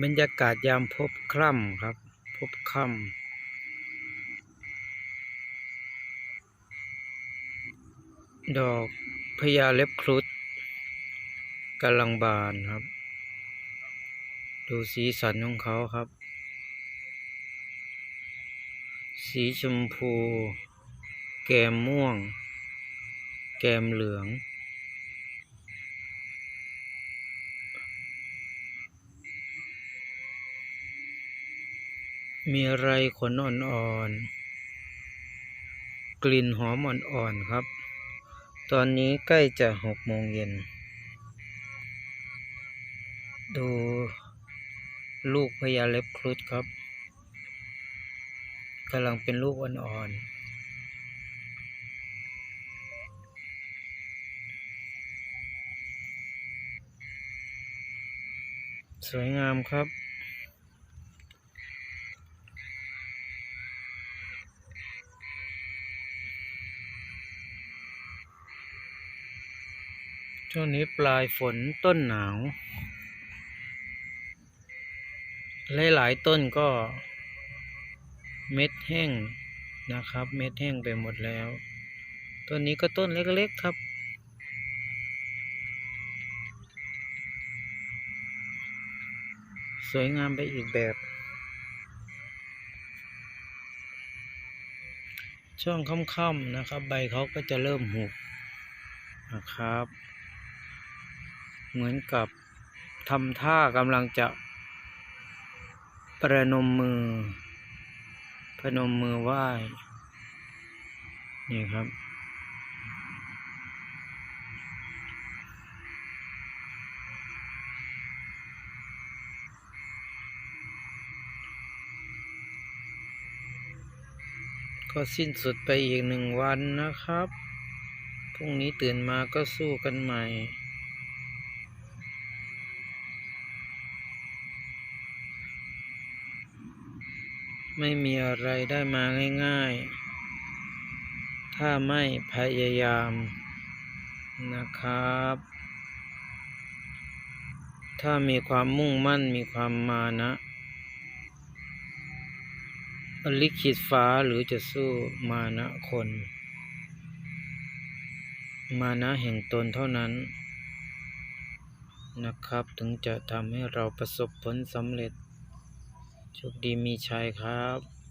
บรรยากาศยามพบค่ำครับ พบค่ำดอกพญาเล็บครุฑกำลังบานครับ ดูสีสันของเขาครับ สีชมพู แกมม่วง แกมเหลือง มีไรขนอ่อนๆ กลิ่นหอมอ่อนๆครับ ตอนนี้ใกล้จะหกโมงเย็น ดูลูกพญาเล็บครุฑครับกำลังเป็นลูกอ่อนๆสวยงามครับ ช่วงนี้ปลายฝนต้นหนาว หลายๆต้นก็ เม็ดแห้งนะครับ เม็ดแห้งไปหมดแล้ว ต้นนี้ก็ต้นเล็กๆครับ สวยงามไปอีกแบบ ช่วงค่ำๆนะครับ ใบเขาก็จะเริ่มหุบนะครับ เหมือนกับทำท่ากำลังจะประนมมือ พนมมือไหว้นี่ครับ ก็สิ้นสุดไปอีกหนึ่งวันนะครับ พรุ่งนี้ตื่นมาก็สู้กันใหม่ ไม่มีอะไรได้มาง่าย ๆ ถ้าไม่พยายามนะครับ ถ้ามีความมุ่งมั่นมีความมานะลิขิตฟ้าหรือจะสู้มานะคน มานะแห่งตนเท่านั้นนะครับ ถึงจะทำให้เราประสบผลสำเร็จ โชคดีมีชัยครับ